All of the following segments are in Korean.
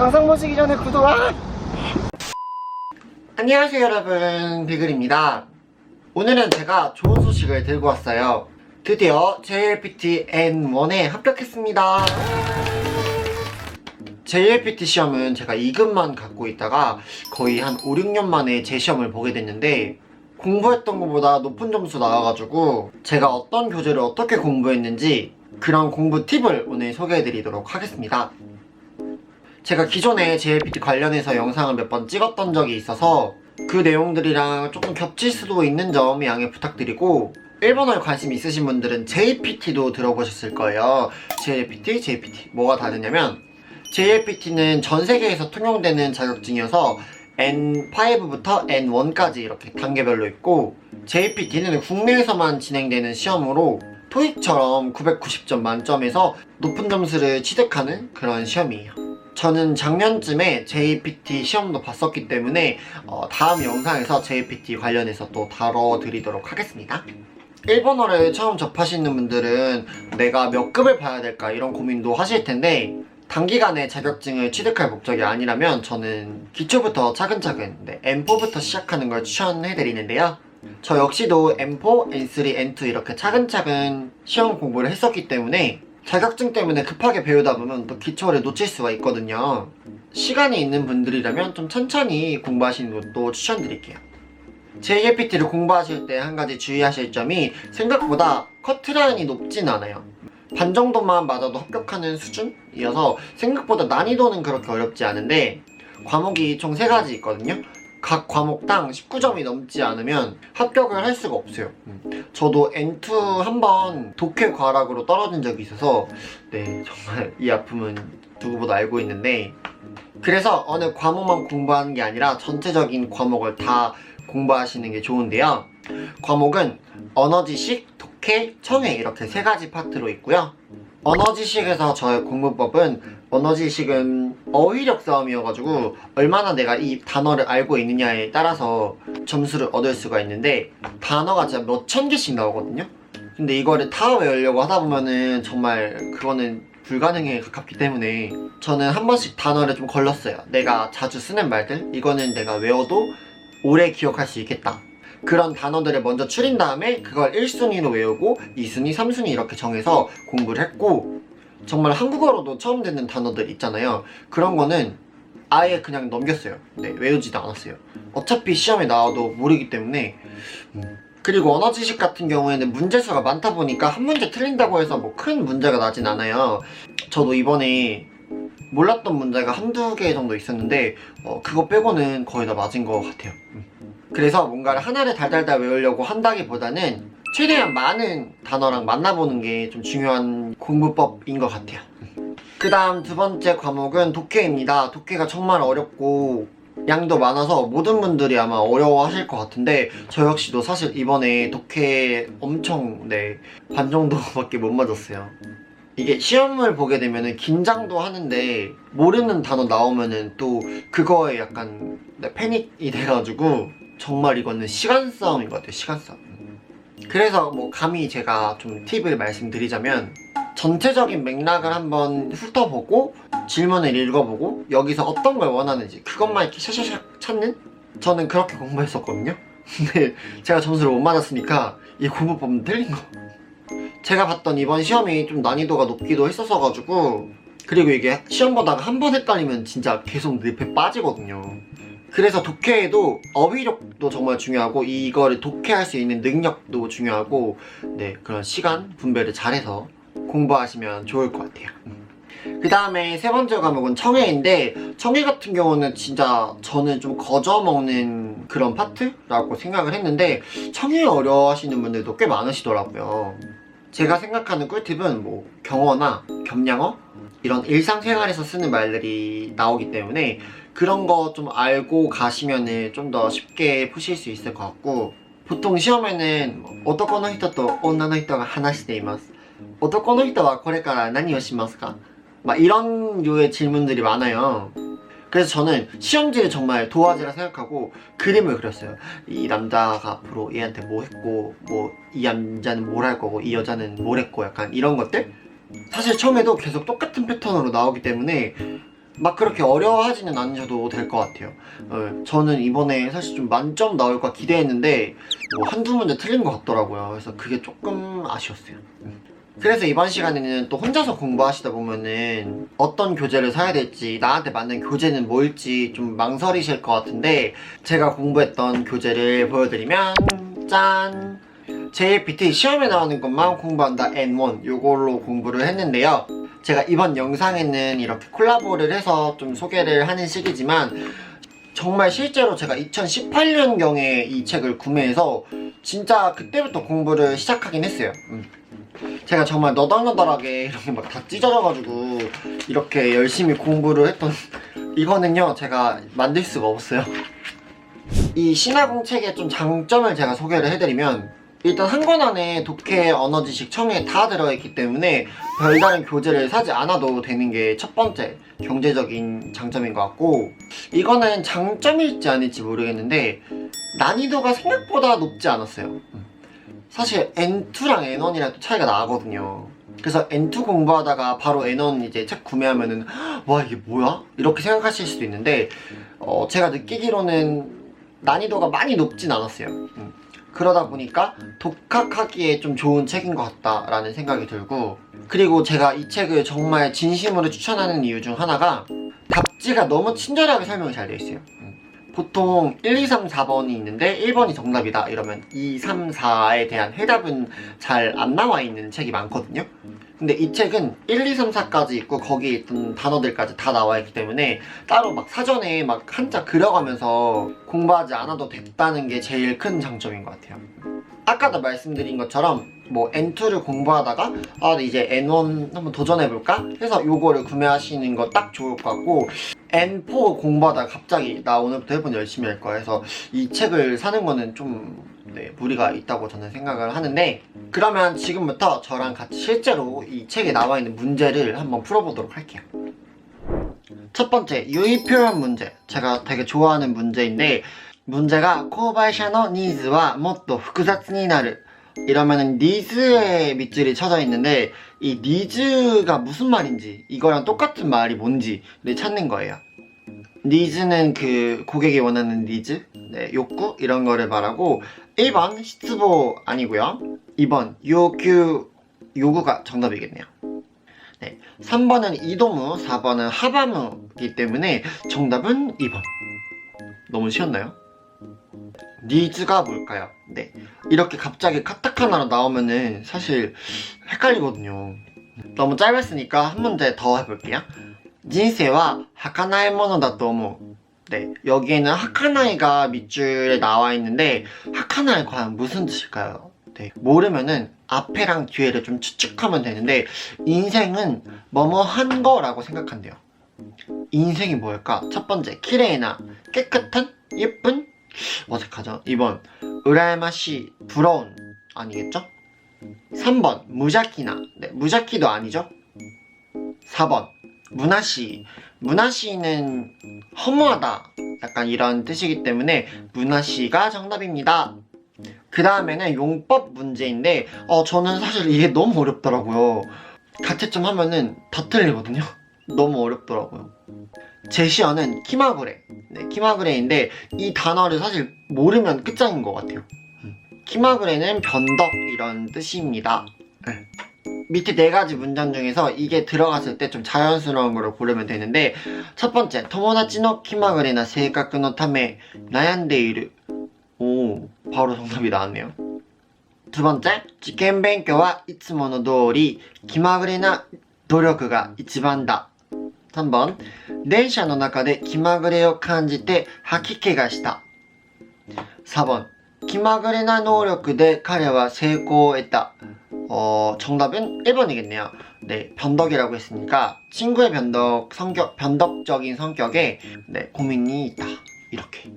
영상 보시기 전에 구독 아! 안녕하세요 여러분 비글입니다 오늘은 제가 좋은 소식을 들고 왔어요 드디어 JLPT N1에 합격했습니다 JLPT 시험은 제가 2급만 갖고 있다가 거의 한 5, 6년 만에 제 시험을 보게 됐는데 공부했던 것보다 높은 점수 나와가지고 제가 어떤 교재를 어떻게 공부했는지 그런 공부 팁을 오늘 소개해드리도록 하겠습니다. 제가 기존에 JLPT 관련해서 영상을 몇 번 찍었던 적이 있어서 그 내용들이랑 조금 겹칠 수도 있는 점 양해 부탁드리고 일본어에 관심 있으신 분들은 JPT도 들어보셨을 거예요. JLPT, JPT 뭐가 다르냐면 JLPT는 전 세계에서 통용되는 자격증이어서 N5부터 N1까지 이렇게 단계별로 있고 JPT는 국내에서만 진행되는 시험으로 토익처럼 990점 만점에서 높은 점수를 취득하는 그런 시험이에요. 저는 작년쯤에 JPT 시험도 봤었기 때문에 어, 다음 영상에서 JPT 관련해서 또 다뤄드리도록 하겠습니다. 일본어를 처음 접하시는 분들은 내가 몇 급을 봐야 될까 이런 고민도 하실 텐데 단기간에 자격증을 취득할 목적이 아니라면 저는 기초부터 차근차근 네, M4부터 시작하는 걸 추천해드리는데요. 저 역시도 M4, N3, N2 이렇게 차근차근 시험 공부를 했었기 때문에 자격증 때문에 급하게 배우다 보면 또 기초를 놓칠 수가 있거든요. 시간이 있는 분들이라면 좀 천천히 공부하시는 것도 추천드릴게요. JLPT를 공부하실 때 한 가지 주의하실 점이 생각보다 커트라인이 높진 않아요. 반 정도만 맞아도 합격하는 수준이어서 생각보다 난이도는 그렇게 어렵지 않은데 과목이 총 세가지 있거든요. 각 과목당 19점이 넘지 않으면 합격을 할 수가 없어요. 음. 저도 N2 한 번 독해 과락으로 떨어진 적이 있어서 네 정말 이 아픔은 누구보다 알고 있는데 그래서 어느 과목만 공부하는 게 아니라 전체적인 과목을 다 공부하시는 게 좋은데요. 과목은 언어지식, 독해, 청해 이렇게 세 가지 파트로 있고요. 언어지식에서 저의 공부법은 언어지식은 어휘력 싸움이어가지고 얼마나 내가 이 단어를 알고 있느냐에 따라서 점수를 얻을 수가 있는데 단어가 진짜 몇 천 개씩 나오거든요. 근데 이거를 다 외우려고 하다 보면은 정말 그거는 불가능에 가깝기 때문에 저는 한 번씩 단어를 좀 걸렀어요. 내가 자주 쓰는 말들 이거는 내가 외워도 오래 기억할 수 있겠다. 그런 단어들을 먼저 추린 다음에 그걸 1순위로 외우고 2순위, 3순위 이렇게 정해서 공부를 했고 정말 한국어로도 처음 듣는 단어들 있잖아요. 그런 거는 아예 그냥 넘겼어요. 네, 외우지도 않았어요. 어차피 시험에 나와도 모르기 때문에 음. 그리고 언어 지식 같은 경우에는 문제수가 많다 보니까 한 문제 틀린다고 해서 뭐 큰 문제가 나진 않아요. 저도 이번에 몰랐던 문제가 한두 개 정도 있었는데 어, 그거 빼고는 거의 다 맞은 것 같아요. 음. 그래서 뭔가를 하나를 달달달 외우려고 한다기보다는 최대한 많은 단어랑 만나보는 게 좀 중요한 공부법인 것 같아요. 그 다음 두 번째 과목은 독해입니다. 독해가 정말 어렵고 양도 많아서 모든 분들이 아마 어려워하실 것 같은데 저 역시도 사실 이번에 독해 엄청 네반 정도밖에 못 맞았어요. 이게 시험을 보게 되면은 긴장도 하는데 모르는 단어 나오면은 또 그거에 약간 네, 패닉이 돼가지고 정말 이거는 시간 싸움인 것 같아요. 시간 싸움. 그래서 뭐 감히 제가 좀 팁을 말씀드리자면 전체적인 맥락을 한번 훑어보고 질문을 읽어보고 여기서 어떤 걸 원하는지 그것만 이렇게 샤샤샥 찾는 저는 그렇게 공부했었거든요. 근데 제가 점수를 못 맞았으니까 이 공부법은 틀린 거. 제가 봤던 이번 시험이 좀 난이도가 높기도 했었어가지고 그리고 이게 시험 보다가 한 번 헷갈리면 진짜 계속 늪에 빠지거든요. 그래서 독해에도 어휘력도 정말 중요하고 이거를 독해할 수 있는 능력도 중요하고 네 그런 시간 분배를 잘해서 공부하시면 좋을 것 같아요. 그 다음에 세 번째 과목은 청해인데 청해 같은 경우는 진짜 저는 좀 거저 먹는 그런 파트라고 생각을 했는데 청해 어려워하시는 분들도 꽤 많으시더라고요. 제가 생각하는 꿀팁은 뭐 경어나 겸양어 이런 일상생활에서 쓰는 말들이 나오기 때문에 그런 거 좀 알고 가시면은 좀 더 쉽게 푸실 수 있을 것 같고 보통 시험에는 뭐 어떤の人と女の人が話しています男の人はこれから何をしますか? 막 이런 류의 질문들이 많아요. 그래서 저는 시험지를 정말 도화지라 생각하고 그림을 그렸어요. 이 남자가 앞으로 얘한테 뭐 했고, 뭐 이 남자는 뭘 할 거고, 이 여자는 뭘 했고, 약간 이런 것들? 사실 처음에도 계속 똑같은 패턴으로 나오기 때문에 막 그렇게 어려워하지는 않으셔도 될 것 같아요. 어, 저는 이번에 사실 좀 만점 나올 까 기대했는데 뭐 한두 문제 틀린 것 같더라고요. 그래서 그게 조금 아쉬웠어요. 음. 그래서 이번 시간에는 또 혼자서 공부하시다 보면은 어떤 교재를 사야 될지 나한테 맞는 교재는 뭘지 좀 망설이실 것 같은데 제가 공부했던 교재를 보여드리면 짠! JLPT 시험에 나오는 것만 공부한다 N1 요걸로 공부를 했는데요. 제가 이번 영상에는 이렇게 콜라보를 해서 좀 소개를 하는 시기지만 정말 실제로 제가 2018년경에 이 책을 구매해서 진짜 그때부터 공부를 시작하긴 했어요. 음. 제가 정말 너덜너덜하게 이렇게 막 다 찢어져가지고 이렇게 열심히 공부를 했던 이거는요 제가 만들 수가 없어요. 이 신화공 책의 좀 장점을 제가 소개를 해드리면 일단 한 권 안에 독해, 언어 지식, 청해 다 들어있기 때문에 별다른 교재를 사지 않아도 되는 게 첫 번째 경제적인 장점인 것 같고 이거는 장점일지 아닐지 모르겠는데 난이도가 생각보다 높지 않았어요. 음. 사실 N2랑 N1이랑 또 차이가 나거든요. 그래서 N2 공부하다가 바로 N1 이제 책 구매하면은 와 이게 뭐야? 이렇게 생각하실 수도 있는데 어, 제가 느끼기로는 난이도가 많이 높진 않았어요. 음. 그러다 보니까 독학하기에 좀 좋은 책인 것 같다라는 생각이 들고 그리고 제가 이 책을 정말 진심으로 추천하는 이유 중 하나가 답지가 너무 친절하게 설명이 잘돼 있어요. 음. 보통 1, 2, 3, 4번이 있는데 1번이 정답이다 이러면 2, 3, 4에 대한 해답은 잘 안 나와 있는 책이 많거든요. 근데 이 책은 1, 2, 3, 4까지 있고 거기에 있던 단어들까지 다 나와 있기 때문에 따로 막 사전에 막 한자 그려가면서 공부하지 않아도 됐다는 게 제일 큰 장점인 것 같아요. 아까도 말씀드린 것처럼 뭐 N2를 공부하다가 아 이제 N1 한번 도전해볼까? 해서 요거를 구매하시는 거 딱 좋을 것 같고 N4 공부하다가 갑자기 나 오늘부터 해본 열심히 할 거야. 해서 이 책을 사는 거는 좀 네, 무리가 있다고 저는 생각을 하는데 그러면 지금부터 저랑 같이 실제로 이 책에 나와 있는 문제를 한번 풀어보도록 할게요. 첫 번째 유의 표현 문제. 제가 되게 좋아하는 문제인데 문제가 코바샤노 니즈와 모또 후쿠자츠니 나르 이러면은 니즈의 밑줄이 쳐져 있는데 이 니즈가 무슨 말인지 이거랑 똑같은 말이 뭔지를 찾는 거예요. 니즈는 그 고객이 원하는 니즈, 네, 욕구 이런 거를 말하고 1번 시츠보 아니고요. 2번 요규 요구가 정답이겠네요. 네, 3번은 이도무, 4번은 하바무이기 때문에 정답은 2번. 너무 쉬웠나요? 니즈가 뭘까요? 네. 이렇게 갑자기 카타카나로 나오면은 사실 헷갈리거든요. 너무 짧았으니까 한 문제 더 해볼게요. 인생와 하카나의 모노다 또모. 네. 여기에는 하카나이가 밑줄에 나와 있는데 하카나이 과연 무슨 뜻일까요? 네. 모르면은 앞에랑 뒤에를 좀 추측하면 되는데 인생은 뭐뭐 한 거라고 생각한대요. 인생이 뭘까? 첫 번째, 키레이나 깨끗한 예쁜 어색하죠? 2번. 으라야마시 부러운 아니겠죠? 3번. 무자키나. 네, 무자키도 아니죠? 4번. 문화시. 문화시는 허무하다. 약간 이런 뜻이기 때문에 문화시가 정답입니다. 그 다음에는 용법 문제인데 어 저는 사실 이게 너무 어렵더라고요. 가채점 하면은 다 틀리거든요 너무 어렵더라고요. 제시어는 키마그레. 네, 키마그레인데 이 단어를 사실 모르면 끝장인 것 같아요. 음. 키마그레는 변덕 이런 뜻입니다. 네. 밑에 네 가지 문장 중에서 이게 들어갔을 때 좀 자연스러운 걸로 고르면 되는데 첫 번째, 토모다치노 키마그레나 세이카쿠노 타메 나얀데이르 오, 바로 정답이 나왔네요. 두 번째, 지켄 벤교와 이츠모노 도리 키마그레나 노력가 이치반다 3번 電車の中で気まぐれを感じて吐き気がした。4번気まぐれな能力で彼は成功を得た。 어, 정답은 1번이겠네요. 네, 변덕이라고 했으니까 친구의 변덕, 성격, 변덕적인 성격에 네, 고민이 있다. 이렇게.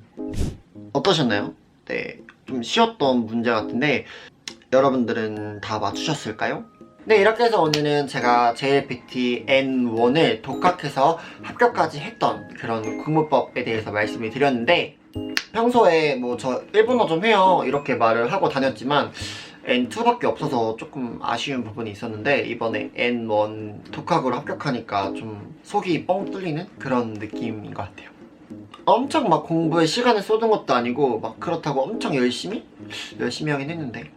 어떠셨나요? 네, 좀 쉬웠던 문제 같은데 여러분들은 다 맞추셨을까요? 네 이렇게 해서 오늘은 제가 JLPT N1을 독학해서 합격까지 했던 그런 국문법에 대해서 말씀을 드렸는데 평소에 뭐 저 일본어 좀 해요 이렇게 말을 하고 다녔지만 N2밖에 없어서 조금 아쉬운 부분이 있었는데 이번에 N1 독학으로 합격하니까 좀 속이 뻥 뚫리는 그런 느낌인 것 같아요. 엄청 막 공부에 시간을 쏟은 것도 아니고 막 그렇다고 엄청 열심히? 열심히 하긴 했는데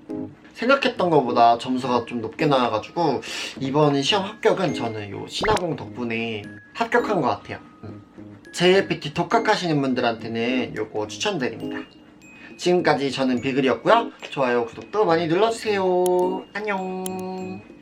생각했던 것보다 점수가 좀 높게 나와가지고 이번 시험 합격은 저는 요 신화공 덕분에 합격한 것 같아요. 음. JLPT 독학하시는 분들한테는 요거 추천드립니다. 지금까지 저는 비글이었고요. 좋아요, 구독도 많이 눌러주세요. 안녕.